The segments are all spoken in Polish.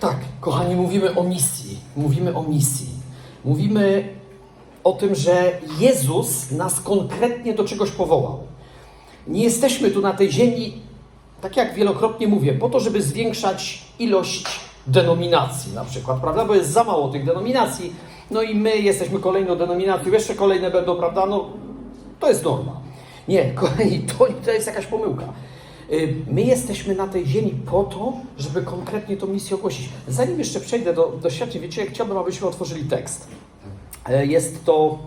Tak, kochani, mówimy o misji. Mówimy o misji. Mówimy o tym, że Jezus nas konkretnie do czegoś powołał. Nie jesteśmy tu na tej ziemi, tak jak wielokrotnie mówię, po to, żeby zwiększać ilość denominacji na przykład, prawda? Bo jest za mało tych denominacji. No i my jesteśmy kolejną denominacją, jeszcze kolejne będą, prawda? No to jest norma. Nie, to, to jest jakaś pomyłka. Y, My jesteśmy na tej ziemi po to, żeby konkretnie tą misję ogłosić. Zanim jeszcze przejdę do doświadczeń, wiecie, chciałbym, abyśmy otworzyli tekst. E, Jest to,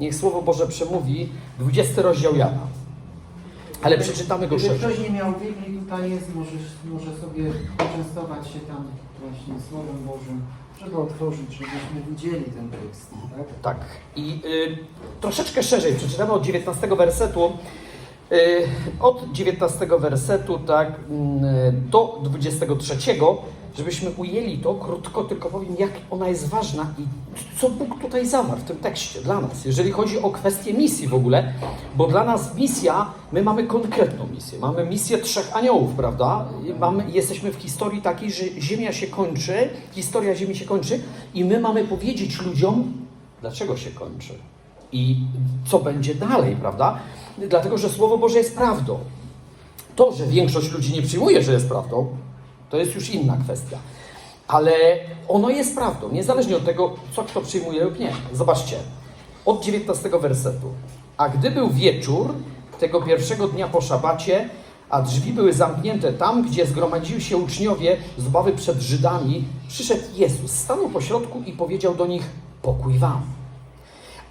niech Słowo Boże przemówi, 20 rozdział Jana. Ale przeczytamy go Gdyby szerzej. ktoś nie miał Biblii, tutaj jest, możesz, może sobie poczęstować się tam właśnie Słowem Bożym, żeby otworzyć, żebyśmy widzieli ten tekst. Tak? Tak. I y, troszeczkę szerzej przeczytamy od 19 wersetu. Y, od 19 wersetu, tak, y, do 23, żebyśmy ujęli to, krótko tylko powiem, jak ona jest ważna i co Bóg tutaj zawarł w tym tekście dla nas, jeżeli chodzi o kwestię misji w ogóle, bo dla nas misja, my mamy konkretną misję, mamy misję trzech aniołów, prawda? Mamy, jesteśmy w historii takiej, że Ziemia się kończy, historia Ziemi się kończy i my mamy powiedzieć ludziom, dlaczego się kończy i co będzie dalej, prawda? Dlatego, że Słowo Boże jest prawdą. To, że większość ludzi nie przyjmuje, że jest prawdą, to jest już inna kwestia. Ale ono jest prawdą, niezależnie od tego, co kto przyjmuje lub nie. Zobaczcie, od 19 wersetu. A gdy był wieczór tego pierwszego dnia po szabacie, a drzwi były zamknięte tam, gdzie zgromadzili się uczniowie z obawy przed Żydami, przyszedł Jezus, stanął pośrodku i powiedział do nich: Pokój wam.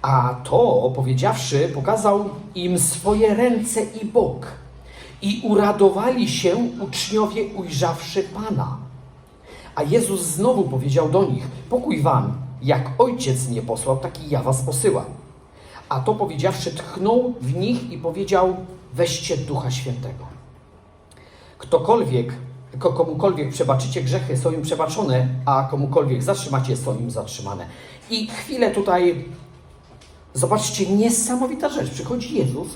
A to, powiedziawszy, pokazał im swoje ręce i bok. I uradowali się uczniowie, ujrzawszy Pana. A Jezus znowu powiedział do nich: Pokój wam, jak ojciec mnie posłał, taki ja was posyłam. A to powiedziawszy, tchnął w nich i powiedział: Weźcie ducha świętego. Ktokolwiek, ko- komukolwiek przebaczycie grzechy, są im przebaczone, a komukolwiek zatrzymacie, są im zatrzymane. I chwilę tutaj Zobaczcie, niesamowita rzecz. Przychodzi Jezus,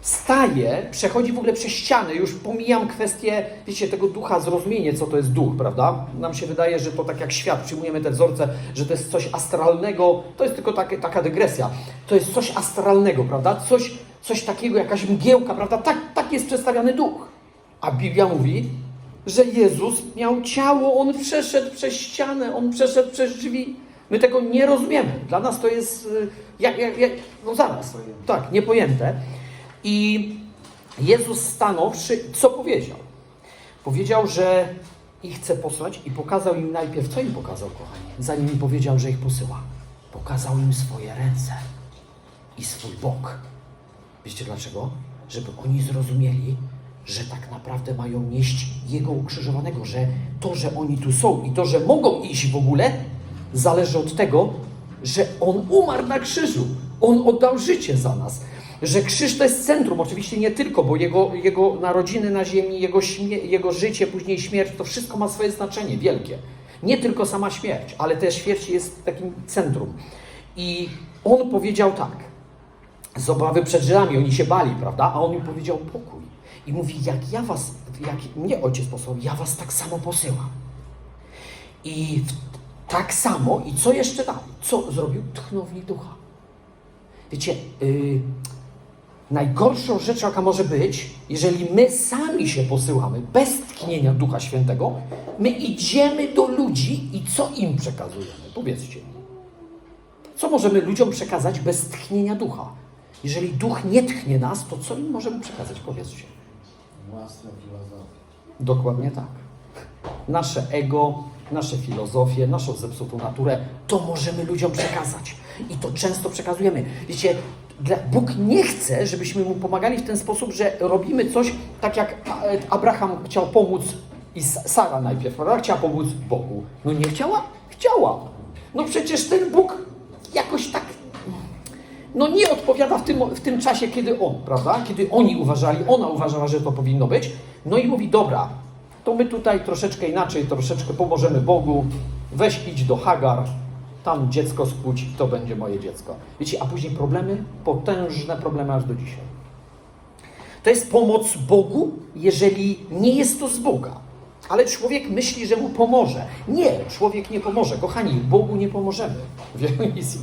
staje, przechodzi w ogóle przez ściany. Już pomijam kwestię, wiecie, tego ducha, zrozumienie, co to jest duch, prawda? Nam się wydaje, że to tak jak świat, przyjmujemy te wzorce, że to jest coś astralnego. To jest tylko takie, taka dygresja. To jest coś astralnego, prawda? Coś, coś takiego, jakaś mgiełka, prawda? Tak, tak jest przedstawiany duch. A Biblia mówi, że Jezus miał ciało, on przeszedł przez ścianę, on przeszedł przez drzwi. My tego nie rozumiemy. Dla nas to jest y, jak, jak, jak no zaraz, tak, niepojęte. I Jezus stanąwszy, co powiedział? Powiedział, że ich chce posłać i pokazał im najpierw, co im pokazał, kochani, zanim im powiedział, że ich posyła. Pokazał im swoje ręce i swój bok. Wiecie dlaczego? Żeby oni zrozumieli, że tak naprawdę mają nieść Jego ukrzyżowanego, że to, że oni tu są i to, że mogą iść w ogóle, zależy od tego, że On umarł na krzyżu. On oddał życie za nas. Że krzyż to jest centrum, oczywiście nie tylko, bo Jego, jego narodziny na ziemi, jego, jego życie, później śmierć, to wszystko ma swoje znaczenie wielkie. Nie tylko sama śmierć, ale też śmierć jest takim centrum. I On powiedział tak, z obawy przed Żydami, oni się bali, prawda? A on im powiedział pokój. I mówi, jak ja was, jak mnie ojciec posłał, ja was tak samo posyłam. I tak samo, i co jeszcze dalej? Co zrobił? Tchnął w nich ducha. Wiecie, yy, najgorszą rzeczą, jaka może być, jeżeli my sami się posyłamy bez tknienia Ducha Świętego, my idziemy do ludzi i co im przekazujemy? Powiedzcie mi. Co możemy ludziom przekazać bez tchnienia ducha? Jeżeli duch nie tchnie nas, to co im możemy przekazać? Powiedzcie. Własne filozofie. Dokładnie tak. Nasze ego, nasze filozofie, naszą zepsutą naturę, to możemy ludziom przekazać. I to często przekazujemy. Wiecie, Bóg nie chce, żebyśmy Mu pomagali w ten sposób, że robimy coś tak jak Abraham chciał pomóc i Sara najpierw, prawda? Chciała pomóc Bogu. No nie chciała? Chciała. No przecież ten Bóg jakoś tak no nie odpowiada w tym, w tym czasie, kiedy on, prawda? Kiedy oni uważali, ona uważała, że to powinno być. No i mówi, dobra, to my tutaj troszeczkę inaczej, troszeczkę pomożemy Bogu, weź idź do Hagar, tam dziecko spłuć, to będzie moje dziecko. Wiecie, a później problemy, potężne problemy aż do dzisiaj. To jest pomoc Bogu, jeżeli nie jest to z Boga. Ale człowiek myśli, że mu pomoże. Nie, człowiek nie pomoże. Kochani, Bogu nie pomożemy w jego misji.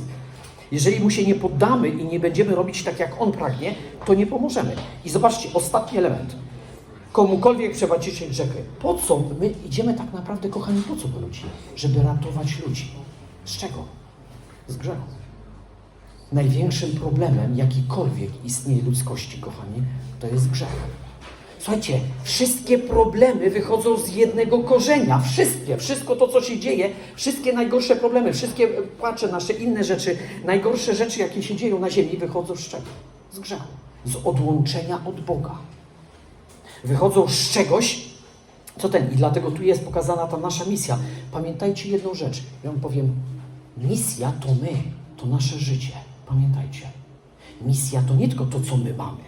Jeżeli mu się nie poddamy i nie będziemy robić tak, jak on pragnie, to nie pomożemy. I zobaczcie, ostatni element. Komukolwiek przebaczycie grzechy. Po co my idziemy tak naprawdę, kochani, po co do ludzi? Żeby ratować ludzi. Z czego? Z grzechu. Największym problemem, jakikolwiek istnieje ludzkości, kochani, to jest grzech. Słuchajcie, wszystkie problemy wychodzą z jednego korzenia. Wszystkie, wszystko to, co się dzieje, wszystkie najgorsze problemy, wszystkie płacze nasze, inne rzeczy, najgorsze rzeczy, jakie się dzieją na ziemi, wychodzą z czego? Z grzechu. Z odłączenia od Boga. Wychodzą z czegoś, co ten. I dlatego tu jest pokazana ta nasza misja. Pamiętajcie jedną rzecz. Ja wam powiem, misja to my, to nasze życie. Pamiętajcie. Misja to nie tylko to, co my mamy.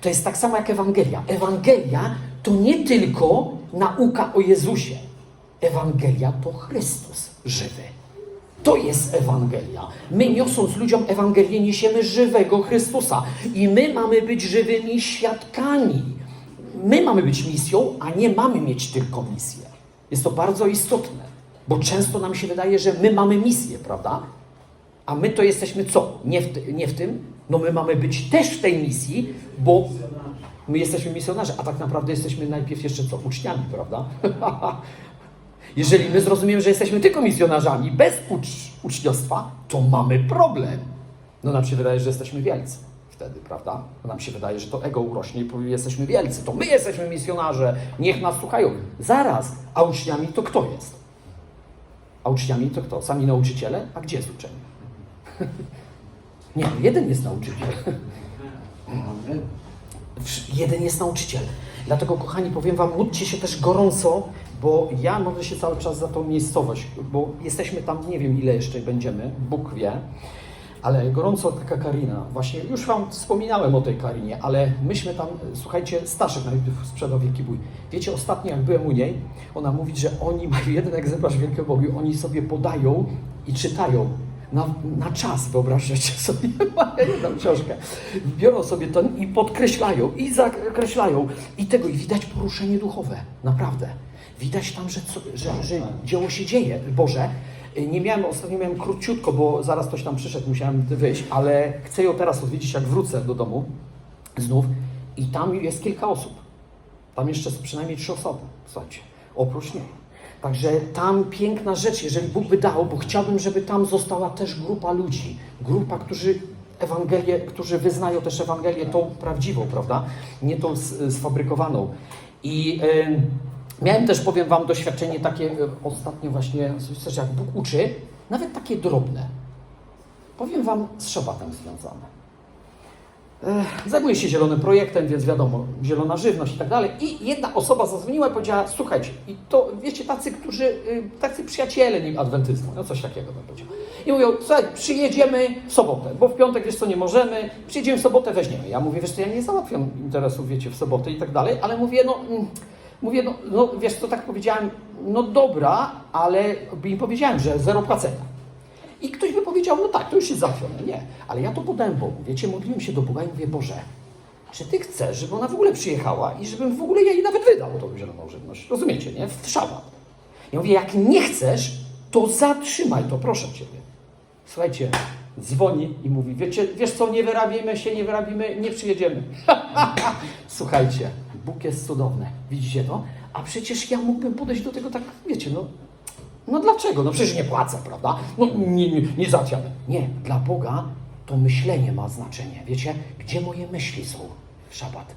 To jest tak samo jak Ewangelia. Ewangelia to nie tylko nauka o Jezusie. Ewangelia to Chrystus żywy. To jest Ewangelia. My niosąc ludziom Ewangelię niesiemy żywego Chrystusa. I my mamy być żywymi świadkami. My mamy być misją, a nie mamy mieć tylko misję. Jest to bardzo istotne, bo często nam się wydaje, że my mamy misję, prawda? A my to jesteśmy co? Nie w, nie w tym? No my mamy być też w tej misji, bo my jesteśmy misjonarze, a tak naprawdę jesteśmy najpierw jeszcze co? Uczniami, prawda? Jeżeli my zrozumiemy, że jesteśmy tylko misjonarzami, bez ucz, uczniostwa, to mamy problem. No nam się wydaje, że jesteśmy wielcy wtedy, prawda? Nam się wydaje, że to ego urośnie i jesteśmy wielcy, to my jesteśmy misjonarze, niech nas słuchają. Zaraz, a uczniami to kto jest? A uczniami to kto? Sami nauczyciele? A gdzie jest uczenie? Nie, jeden jest nauczyciel. Jeden jest nauczyciel. Dlatego, kochani, powiem Wam, módlcie się też gorąco, bo ja modlę się cały czas za tą miejscowość, bo jesteśmy tam, nie wiem ile jeszcze będziemy, Bóg wie, ale gorąco taka Karina, właśnie już Wam wspominałem o tej Karinie, ale myśmy tam, słuchajcie, Staszek najpierw sprzedał Wielki Bój. Wiecie, ostatnio jak byłem u niej, ona mówi, że oni mają jeden egzemplarz Wielkiego Bogu, oni sobie podają i czytają na, na czas, wyobraźcie sobie, mają jedną książkę. Biorą sobie to i podkreślają, i zakreślają. I tego, i widać poruszenie duchowe, naprawdę. Widać tam, że, że, że dzieło się dzieje. Boże, nie miałem, ostatnio miałem króciutko, bo zaraz ktoś tam przyszedł, musiałem wyjść, ale chcę ją teraz odwiedzić, jak wrócę do domu znów. I tam jest kilka osób. Tam jeszcze przynajmniej trzy osoby, słuchajcie, oprócz niej. Także tam piękna rzecz, jeżeli Bóg by dał, bo chciałbym, żeby tam została też grupa ludzi, grupa, którzy Ewangelię, którzy wyznają też Ewangelię tą prawdziwą, prawda? Nie tą sfabrykowaną. I em, miałem też, powiem Wam, doświadczenie takie e, ostatnio właśnie, coś jak Bóg uczy, nawet takie drobne. Powiem Wam, z szabatem związane. Zajmuję się zielonym projektem, więc wiadomo, zielona żywność i tak dalej. I jedna osoba zadzwoniła i powiedziała, słuchajcie, i to wiecie, tacy, którzy, y, tacy przyjaciele nim adwentyzmu, no coś takiego bym powiedział. I mówią, słuchaj, przyjedziemy w sobotę, bo w piątek, wiesz co, nie możemy, przyjedziemy w sobotę, weźmiemy. Ja mówię, wiesz co, ja nie załatwiam interesów, wiecie, w sobotę i tak dalej, ale mówię, no, mm, mówię, no, no wiesz co, tak powiedziałem, no dobra, ale im powiedziałem, że zero płacenia. I ktoś by powiedział, no tak, to już jest załatwione. Nie, ale ja to podałem Bogu. Wiecie, modliłem się do Boga i mówię, Boże, czy Ty chcesz, żeby ona w ogóle przyjechała i żebym w ogóle jej nawet wydał tą zieloną żywność? Rozumiecie, nie? W szabat. Ja mówię, jak nie chcesz, to zatrzymaj to, proszę Ciebie. Słuchajcie, dzwoni i mówi, wiecie, wiesz co, nie wyrabimy się, nie wyrabimy, nie przyjedziemy. Słuchajcie, Bóg jest cudowny. Widzicie to? A przecież ja mógłbym podejść do tego tak, wiecie, no, no dlaczego? No przecież nie płacę, prawda? No nie, nie, nie załatwiamy. Nie, dla Boga to myślenie ma znaczenie. Wiecie, gdzie moje myśli są w szabat?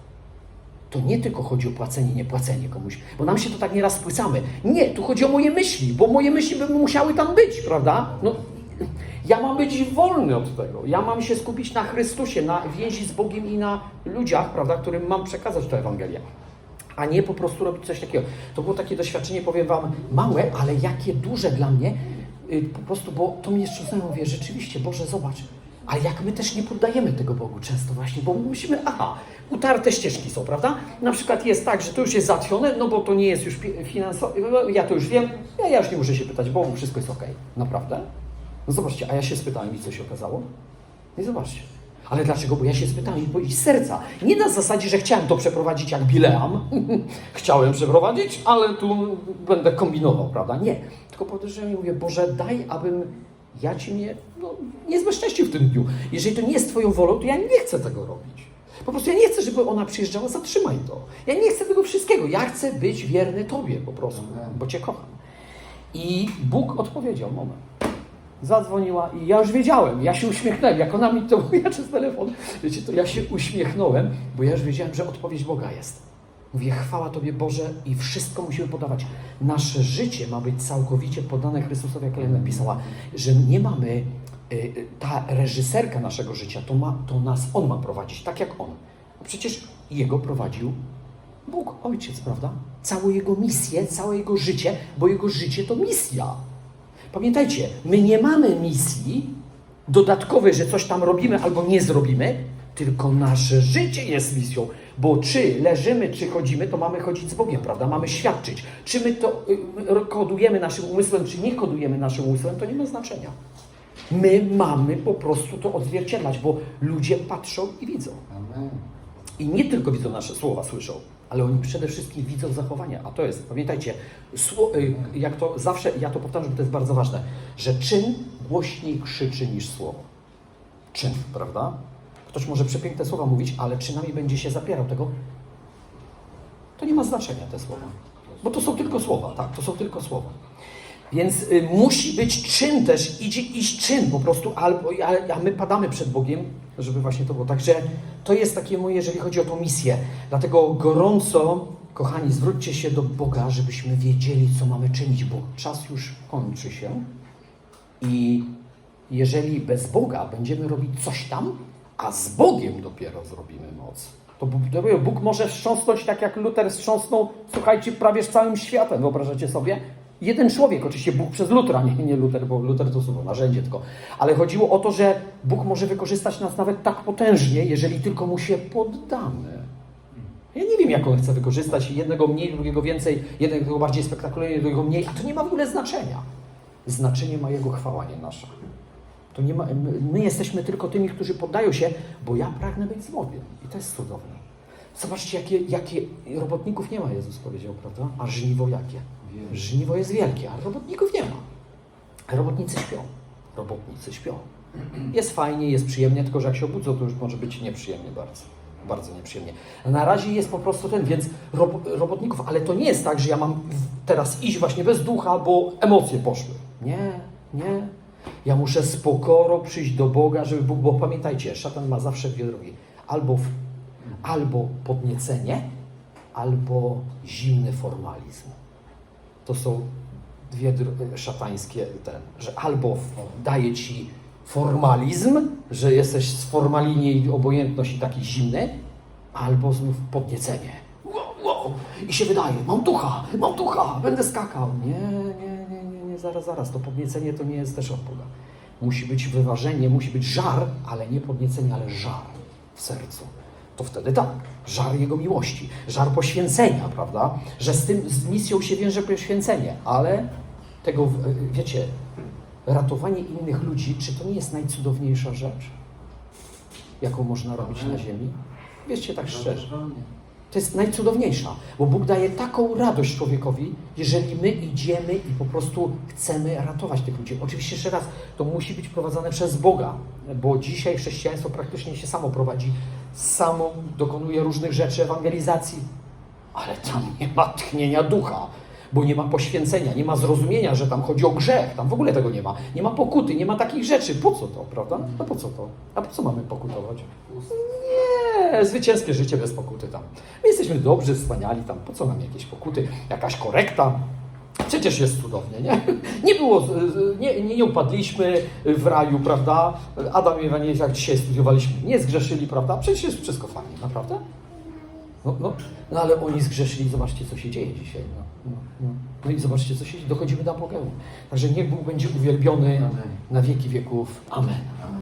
To nie tylko chodzi o płacenie, nie płacenie komuś, bo nam się to tak nieraz spłycamy. Nie, tu chodzi o moje myśli, bo moje myśli by musiały tam być, prawda? No, ja mam być wolny od tego. Ja mam się skupić na Chrystusie, na więzi z Bogiem i na ludziach, prawda, którym mam przekazać tę Ewangelię a nie po prostu robić coś takiego. To było takie doświadczenie, powiem Wam, małe, ale jakie duże dla mnie, y, po prostu, bo to jeszcze znowu mówię, rzeczywiście, Boże, zobacz, ale jak my też nie poddajemy tego Bogu często właśnie, bo musimy, aha, utarte ścieżki są, prawda? Na przykład jest tak, że to już jest załatwione, no bo to nie jest już finansowe, ja to już wiem, ja, ja już nie muszę się pytać, Bogu wszystko jest ok. Naprawdę? No zobaczcie, a ja się spytałem i co się okazało? I zobaczcie. Ale dlaczego? Bo ja się spytałem i powiedzieć z serca. Nie na zasadzie, że chciałem to przeprowadzić jak Bileam. chciałem przeprowadzić, ale tu będę kombinował, prawda? Nie. Tylko podejrzewam i mówię, Boże, daj, abym ja Cię nie, no, nie zbezcześcił w tym dniu. Jeżeli to nie jest Twoją wolą, to ja nie chcę tego robić. Po prostu ja nie chcę, żeby ona przyjeżdżała, zatrzymaj to. Ja nie chcę tego wszystkiego. Ja chcę być wierny Tobie po prostu, bo Cię kocham. I Bóg odpowiedział, moment. Zadzwoniła i ja już wiedziałem, ja się uśmiechnąłem, jak ona mi to mówiła przez telefon, wiecie, to ja się uśmiechnąłem, bo ja już wiedziałem, że odpowiedź Boga jest. Mówię, chwała Tobie Boże i wszystko musimy podawać. Nasze życie ma być całkowicie poddane Chrystusowi, jak Elena napisała, że nie mamy, y, y, ta reżyserka naszego życia, to, ma, to nas On ma prowadzić, tak jak On. A przecież Jego prowadził Bóg, Ojciec, prawda? Całą Jego misję, całe Jego życie, bo Jego życie to misja. Pamiętajcie, my nie mamy misji dodatkowej, że coś tam robimy albo nie zrobimy, tylko nasze życie jest misją. Bo czy leżymy, czy chodzimy, to mamy chodzić z Bogiem, prawda? Mamy świadczyć. Czy my to y, kodujemy naszym umysłem, czy nie kodujemy naszym umysłem, to nie ma znaczenia. My mamy po prostu to odzwierciedlać, bo ludzie patrzą i widzą. Amen. I nie tylko widzą nasze słowa, słyszą, ale oni przede wszystkim widzą zachowania. A to jest, pamiętajcie, y, jak to zawsze, ja to powtarzam, to jest bardzo ważne, że czyn głośniej krzyczy niż słowo. Czyn, prawda? Ktoś może przepiękne słowa mówić, ale czynami będzie się zapierał tego. To nie ma znaczenia te słowa. Bo to są tylko słowa, tak, to są tylko słowa. Więc y, musi być czyn też, idzie iść czyn po prostu, albo, a, a my padamy przed Bogiem, żeby właśnie to było. Także to jest takie moje, jeżeli chodzi o tą misję. Dlatego gorąco, kochani, zwróćcie się do Boga, żebyśmy wiedzieli, co mamy czynić, bo czas już kończy się. I jeżeli bez Boga będziemy robić coś tam, a z Bogiem dopiero zrobimy moc, to Bóg, może wstrząsnąć tak jak Luter wstrząsnął, słuchajcie, prawie z całym światem, wyobrażacie sobie? Jeden człowiek, oczywiście Bóg przez Lutera, nie, nie Luter, bo Luter to słowo, narzędzie tylko. Ale chodziło o to, że Bóg może wykorzystać nas nawet tak potężnie, jeżeli tylko Mu się poddamy. Ja nie wiem, jak On chce wykorzystać, jednego mniej, drugiego więcej, jednego bardziej spektakularnie, drugiego mniej, a to nie ma w ogóle znaczenia. Znaczenie ma Jego chwała, nie nasza. To nie ma, my, my jesteśmy tylko tymi, którzy poddają się, bo ja pragnę być z Bogiem. I to jest cudowne. Zobaczcie, jakie, jakie robotników nie ma, Jezus powiedział, prawda? A żniwo jakie? Żniwo jest wielkie, a robotników nie ma. Robotnicy śpią. Robotnicy śpią. Jest fajnie, jest przyjemnie, tylko że jak się obudzą, to już może być nieprzyjemnie bardzo. Bardzo nieprzyjemnie. Na razie jest po prostu ten, więc rob, robotników, ale to nie jest tak, że ja mam teraz iść właśnie bez ducha, bo emocje poszły. Nie, nie. Ja muszę z pokorą przyjść do Boga, żeby Bóg, bo pamiętajcie, szatan ma zawsze dwie drogi. Albo, albo podniecenie, albo zimny formalizm. To są dwie szatańskie ten, że albo daje ci formalizm, że jesteś z formalinie i obojętność i taki zimny, albo znów podniecenie. Wow, wow. I się wydaje, mam ducha, mam ducha, będę skakał. Nie, nie, nie, nie, nie, zaraz, zaraz. To podniecenie to nie jest też od. Musi być wyważenie, musi być żar, ale nie podniecenie, ale żar w sercu. To wtedy tak, żar Jego miłości, żar poświęcenia, prawda? Że z tym, z misją się wiąże poświęcenie, ale tego, wiecie, ratowanie innych ludzi, czy to nie jest najcudowniejsza rzecz, jaką można robić na ziemi? Wiecie tak szczerze. To jest najcudowniejsza, bo Bóg daje taką radość człowiekowi, jeżeli my idziemy i po prostu chcemy ratować tych ludzi. Oczywiście jeszcze raz, to musi być prowadzone przez Boga, bo dzisiaj chrześcijaństwo praktycznie się samo prowadzi, samo dokonuje różnych rzeczy, ewangelizacji, ale tam nie ma tchnienia ducha, bo nie ma poświęcenia, nie ma zrozumienia, że tam chodzi o grzech, tam w ogóle tego nie ma. Nie ma pokuty, nie ma takich rzeczy. Po co to, prawda? No po co to? A po co mamy pokutować? Zwycięskie życie bez pokuty tam. My jesteśmy dobrzy, wspaniali tam. Po co nam jakieś pokuty? Jakaś korekta? Przecież jest cudownie, nie? Nie było, nie, nie, nie upadliśmy w raju, prawda? Adam i Ewa, nie, jak dzisiaj studiowaliśmy, nie zgrzeszyli, prawda? Przecież jest wszystko fajnie, naprawdę? No, no, no ale oni zgrzeszyli, zobaczcie, co się dzieje dzisiaj. No, no, no. no i zobaczcie, co się dzieje. Dochodzimy do apogeum. Także niech Bóg będzie uwielbiony Amen. na wieki wieków. Amen.